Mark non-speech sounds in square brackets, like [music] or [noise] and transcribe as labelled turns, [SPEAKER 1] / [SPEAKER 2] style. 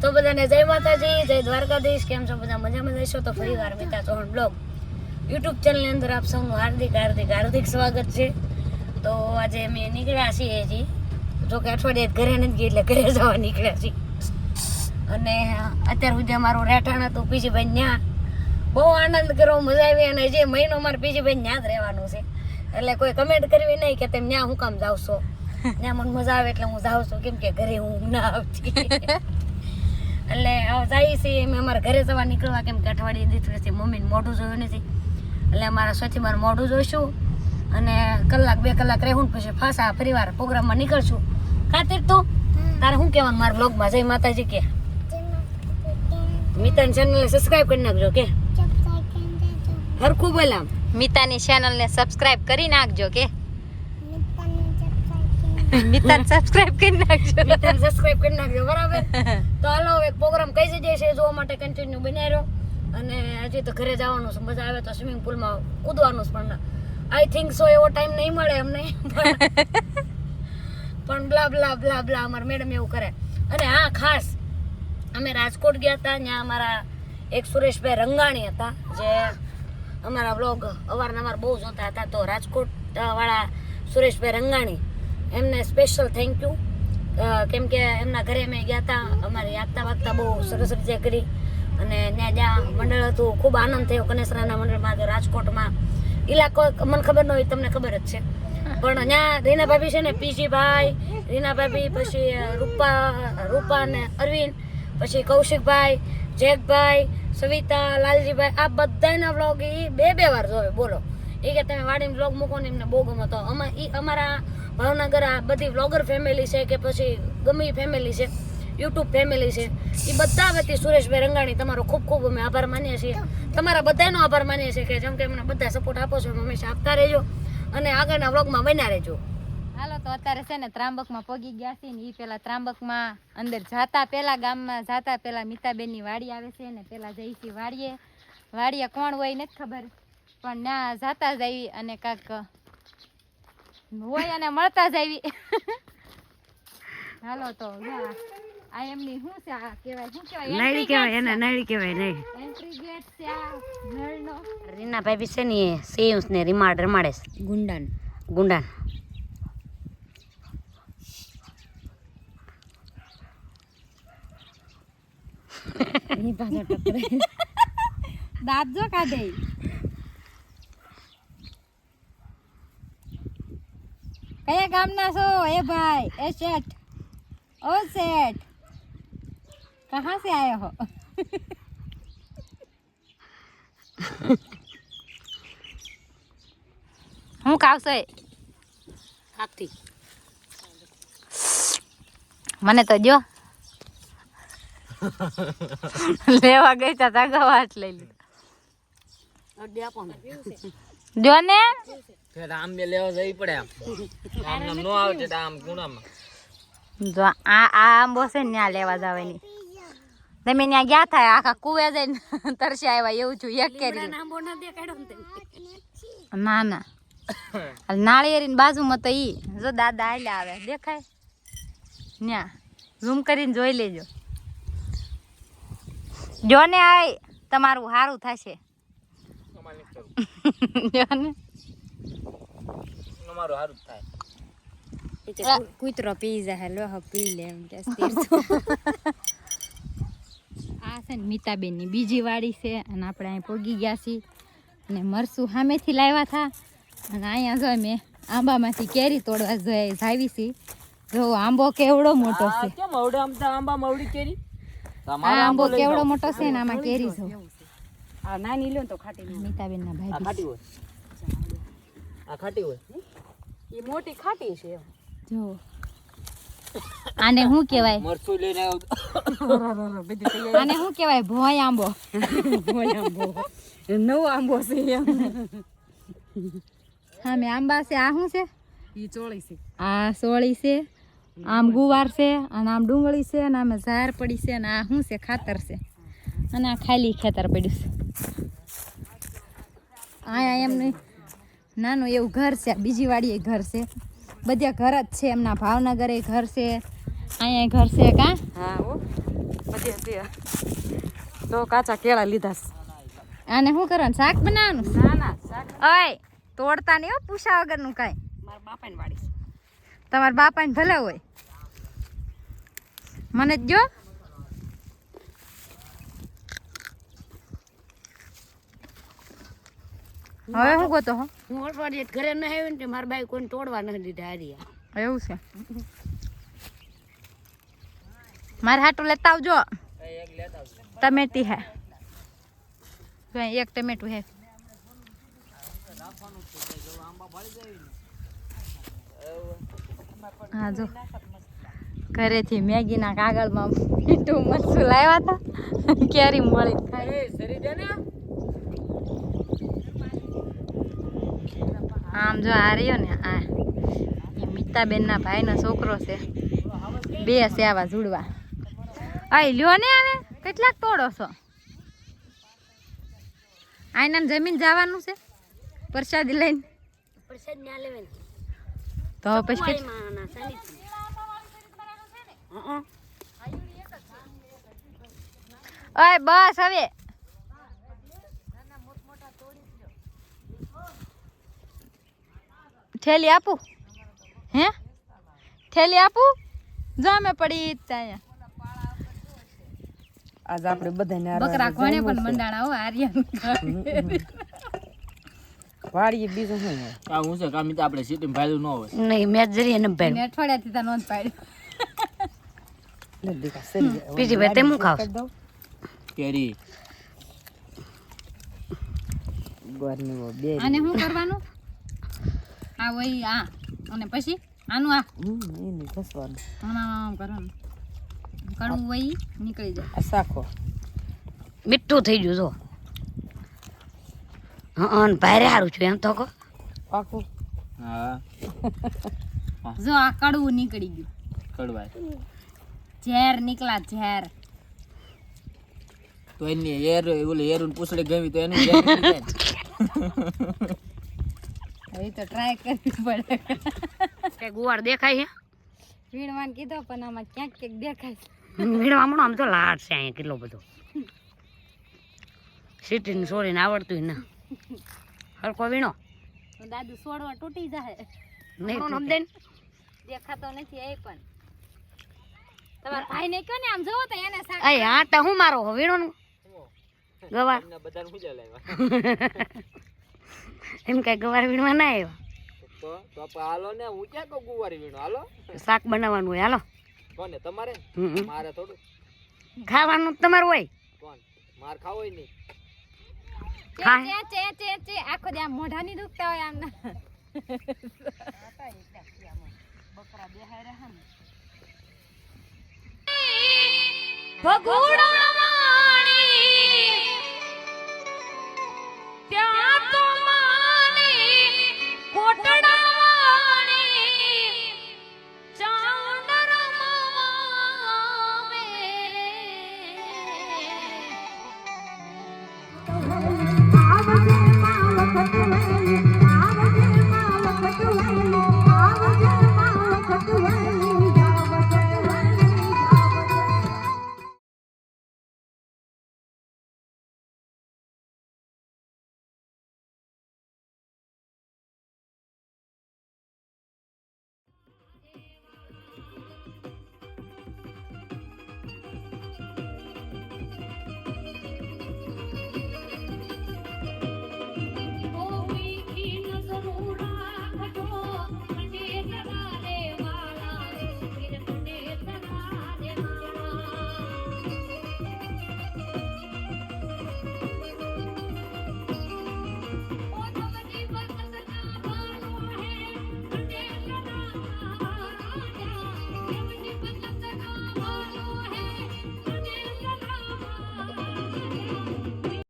[SPEAKER 1] તો બધાને જય માતાજી, જય દ્વારકાધીશ. કેમ છો? બધા મજામાં જઈશો તો ફરી વાર મિતા ચૌહાણ બ્લોગ યુટ્યુબ ચેનલની અંદર આપ સૌનું હાર્દિક હાર્દિક હાર્દિક સ્વાગત છે. તો આજે અમે નીકળ્યા છીએ હજી. જો કે અઠવાડિયે ઘરે નથી ગઈ એટલે ઘરે જવા નીકળ્યા છીએ. અને અત્યાર સુધી અમારું રહેઠાણ હતું પીજીભાઈ ન્યા. બહુ આનંદ કરવો, મજા આવી અને જે મહિનો મારે પીજીભાઈ ન્યા જ રહેવાનું છે. એટલે કોઈ કમેન્ટ કરવી નહીં કે તેમ ન્યા હું કામ જાવ ત્યાં મને મજા આવે એટલે હું જાઉં છું. કેમ કે ઘરે હું ના આવતી. એટલે હવે જઈએ છીએ અમે અમારા ઘરે જવા નીકળવા કેમ કે અઠવાડિયે દીધું નથી મમ્મીને મોઢું જોયું નથી. એટલે અમારા સૌથી મારું મોઢું જોઈશું અને કલાક બે કલાક રહેવું ને પછી પાછા ફરીવાર પ્રોગ્રામમાં નીકળશું. ખાતર તું તારે શું કહેવાનું? મારા બ્લોગમાં જય માતાજી કે. મિતાની ચેનલને સબસ્ક્રાઇબ કરી નાખજો કે. હરખું બોલ આમ
[SPEAKER 2] મિતાની ચેનલને સબસ્ક્રાઇબ કરી નાખજો કે. [laughs] મિતાને સબસ્ક્રાઇબ કરી નાખજો.
[SPEAKER 1] મિતાને સબસ્ક્રાઇબ કરી નાખજો બરાબર? [laughs] તો હાલો હવે પ્રોગ્રામ કઈ જગ્યાએ છે જોવા માટે કન્ટિન્યુ બનાવી રહ્યો અને હજી તો ઘરે જવાનું છે મજા આવે તો સ્વિમિંગ પુલમાં કૂદવાનું છે પણ આઈ થિંક સો એવો ટાઈમ નહીં મળે અમને. [laughs] પણ બ્લા બ્લા બ્લા બ્લા અમારા મેડમ એવું કરે. અને હા ખાસ અમે રાજકોટ ગયા હતા ત્યાં અમારા એક સુરેશભાઈ રંગાણી હતા જે અમારા બ્લોગ અવારનવાર બહુ જોતા હતા. તો રાજકોટ વાળા સુરેશભાઈ રંગાણી એમને સ્પેશિયલ થેન્ક યુ કેમ કે એમના ઘરે અમે ગયા હતા અમારી આગતા વાગતા બહુ સરસ રીતે કરી. અને ત્યાં જ્યાં મંડળ હતું, ખૂબ આનંદ થયો કનેસરાના મંડળમાં રાજકોટમાં. ઇલાકો મને ખબર ન હોય, તમને ખબર જ છે. પણ ત્યાં રીના ભાભી છે ને પીજી ભાઈ રીના ભાભી પછી રૂપા રૂપા અને અરવિંદ, પછી કૌશિકભાઈ જેકભાઈ સવિતા, લાલજીભાઈ, આ બધાના વ્લોગ એ બે બે વાર જોવે, બોલો. એ કે તમે વાડીને વ્લોગ મૂકો ને એમને બહુ ગમો તો. અમારા ભાવનગર આ બધી વ્લોગર ફેમિલી છે કે પછી ગમે ફેમિલી છે યુટ્યુબ ફેમિલી છે એ બધા વતી સુરેશભાઈ રંગાણી તમારો ખૂબ ખૂબ અમે આભાર માનીએ છીએ. તમારા બધાનો આભાર માનીએ છીએ કે જેમ કે અમને બધા સપોર્ટ આપો છો હંમેશા આપતા રહેજો અને આગળના વ્લોગમાં બન્યા રહેજો.
[SPEAKER 2] હાલો, તો અત્યારે છે ને ત્રાંબકમાં પગી ગયા છે ને એ પેલા ત્રાંબકમાં અંદર જાતા પેલા ગામમાં જાતા પેલા મિતાબેનની વાડી આવે છે ને પેલા જઈશી વાડીએ. વાડીએ કોણ હોય નથી ખબર. પણ ના જાતા જ આવી અને કાક હોય અને મળતા જ આવી. હાલો તો આ એમની શું છે આ કહેવાય શું કહેવાય?
[SPEAKER 1] નાયડી કહેવાય એને નાયડી કહેવાય નહીં
[SPEAKER 2] એન્ટ્રી ગેટ છે આ નળનો
[SPEAKER 1] રીના ભાભી છે ને ને રીમાડ રમાડે છે.
[SPEAKER 2] ગુંડાન.
[SPEAKER 1] ગુંડાન. [laughs]
[SPEAKER 2] દાંત જો કાઢે કયા ગામના છો? એ ભાઈ એ શેઠ. ઓ શેઠ. કહા સે આયો હો? હું કાવશે
[SPEAKER 1] હાથથી
[SPEAKER 2] મને તો જો લેવા ગઈ તા તાગવાટ લઈ લીધો. જો ને?
[SPEAKER 3] આમ બે લેવા જવી પડે આમ. આમ નો આવે તો આમ ગુણામાં.
[SPEAKER 2] જો આ આ આંબો છે ને ત્યાં લેવા જવાની. તમે ત્યાં ગયા થાય આખા કુવે જઈને [laughs] તરસી આવ્યા એવું છું એક કેરી
[SPEAKER 1] આંબો ના દેખાડ્યો ને
[SPEAKER 2] ના ના. હાલ નાળિયેરીની બાજુમાં તો ઈ. જો દાદા આયલા આવે દેખાય? ન્યા ઝૂમ કરીને જોઈ લેજો. જો ને આય તમારું સારું થશે. [laughs] જો ને.
[SPEAKER 3] અમારું સારું થાય.
[SPEAKER 2] કૂતરો પી જાય લોહો પી લે એમ કે આ છે ને મીતાબેનની બીજી વાડી છે અને આપણે અહીં પોગી ગયા છીએ. અને મરસું સામેથી લાવ્યા હતા અને અહીંયા જો મેં આંબામાંથી કેરી તોડવા જઈ જાવી છીએ. જો આંબો કેવડો મોટો છે.
[SPEAKER 3] કેમ અવડે આમ તો આંબા મવડી કેરી?
[SPEAKER 2] આ આંબો કેવડો મોટો છે ને આમાં કેરી જો.
[SPEAKER 1] આ નાની લ્યો તો ખાટી
[SPEAKER 2] મીતાબેનના
[SPEAKER 3] ના
[SPEAKER 2] ભાઈ
[SPEAKER 3] ખાટી હોય. આ ખાટી હોય.
[SPEAKER 1] એ મોટી ખાટી છે
[SPEAKER 2] જો. આને શું કહેવાય?
[SPEAKER 3] મરચું લઈને
[SPEAKER 2] આને શું કહેવાય? ભોય આંબો.
[SPEAKER 1] નવો આંબો છે એમ.
[SPEAKER 2] હા મેં આંબા છે. આ શું છે?
[SPEAKER 1] ઈ ચોળી છે.
[SPEAKER 2] આ સોળી છે આમ ગુવાર છે અને આમ ડુંગળી છે અને આમે ઝાર પડી છે અને આ શું છે? ખાતર છે. અને આ ખાલી ખેતર પડ્યું છે. અહીંયા એમને નાનું એવું ઘર છે બીજી વાડીએ ઘર છે. બધા ઘર જ છે એમના ભાવનગરે ઘર છે અહીંયા ઘર છે કા?
[SPEAKER 1] હા ઓ બધી
[SPEAKER 4] તો કાચા કેળા લીધા છે.
[SPEAKER 2] આને શું કરવાનું શાક બનાવવાનું?
[SPEAKER 4] ના ના શાક
[SPEAKER 2] ઓય તોડતા નહીં હો પૂછા વગરનું કાંઈ.
[SPEAKER 4] મારા બાપાની વાડી છે.
[SPEAKER 2] તમારા બાપાને ભલે હોય. મને જ જો હવે શું ગોતો હો?
[SPEAKER 1] હું અઠવાડિયે ઘરે ન આવ્યો ને મારા બાઈ કોઈને તોડવા નથી દીધા હારિયા
[SPEAKER 2] એવું છે. મારે હાટું લેતા આવજો. ટમેટી હે. જો એક ટમેટું હે. હા જો. ઘરેથી મેગીના કાગળમાં મીઠું મરચું લાવ્યા હતા. કેરી મળી ખાઈ
[SPEAKER 3] એ સરી દે ને
[SPEAKER 2] આમ જો આ રહ્યો ને આ. એ મિતાબેનના ભાઈનો છોકરો છે. બે છે આવા જુડવા. અહીં લ્યો ને આવે કેટલાક તોડો છો? આઈના જમીન જવાનું છે પ્રસાદી લઈને.
[SPEAKER 1] પ્રસાદ
[SPEAKER 2] તો પછી ઓય બસ હવે. થેલી આપું? હે? થેલી આપું? જામે પડી ત્યાં
[SPEAKER 4] આજ આપણે બધાને
[SPEAKER 2] બકરા કોણે પણ મંડાણા હો આર્યન [laughs]
[SPEAKER 4] વાડીએ બીજું શું હોય
[SPEAKER 3] આ હું છે કામ આપણે સીટી ભાઈ ન હોય.
[SPEAKER 1] નહીં મેં જરી એને ભાઈ
[SPEAKER 2] મેં અઠવાડિયાથી તા નોંધ પાડી.
[SPEAKER 1] બીજી ભાઈ તે હું ખાવ?
[SPEAKER 4] કેરી ગોરની બે
[SPEAKER 2] આને શું કરવાનું? આ વહી આ. અને પછી આનું આ.
[SPEAKER 4] હમ, ઘસવાનું.
[SPEAKER 2] આમ આમ કરવાનું. કડવું વહી નીકળી જાય.
[SPEAKER 4] આ શાખો.
[SPEAKER 1] મીઠું થઈ ગયું જો. હં ભારે સારું છું એમ તો કહો
[SPEAKER 4] પાકું.
[SPEAKER 3] હા. [laughs]
[SPEAKER 2] જો આ કડવું નીકળી ગયું.
[SPEAKER 3] કડવાય.
[SPEAKER 2] ઝેર નીકળા ઝેર.
[SPEAKER 3] તો એની એર ઓલી એરું પૂછડી ગમી તો એની ઝેર નીકળી. [laughs]
[SPEAKER 2] હવે તો ટ્રાય કરવી પડે.
[SPEAKER 1] કે ગુવાર દેખાય
[SPEAKER 2] વીણવાન કીધો પણ આમાં ક્યાંક ક્યાંક દેખાય છે.
[SPEAKER 1] છે વીણવામાં આમ તો લાડ છે અહીંયા કેટલો બધો. સિટીને છોડીને આવડતું ના. હરકો વીણો.
[SPEAKER 2] દાદુ સોડવા તૂટી જાય
[SPEAKER 1] નહીં સમજે
[SPEAKER 2] દેખાતો નથી એ પણ. તમારા ભાઈ ને કયો ને આમ જોવો તો એને
[SPEAKER 1] અય હા તો હું મારો વીણો નું ગવાર
[SPEAKER 3] બધાને પૂજા લાવ્યા [laughs]
[SPEAKER 1] એમ કે ગવાર વીણવા ના આવ્યો.
[SPEAKER 3] તો હાલો ને હું ક્યાં ગુવારી વીણો હાલો.
[SPEAKER 1] શાક બનાવવાનું હોય હાલો.
[SPEAKER 3] કોને તમારે? મારે થોડું.
[SPEAKER 1] ખાવાનું તમારું હોય.
[SPEAKER 3] મારે માર ખાવ હોય નહીં.
[SPEAKER 2] ચે ચે ચે ચે આખો દે મોઢા ની દુખતા હોય આમના ત્યાં તો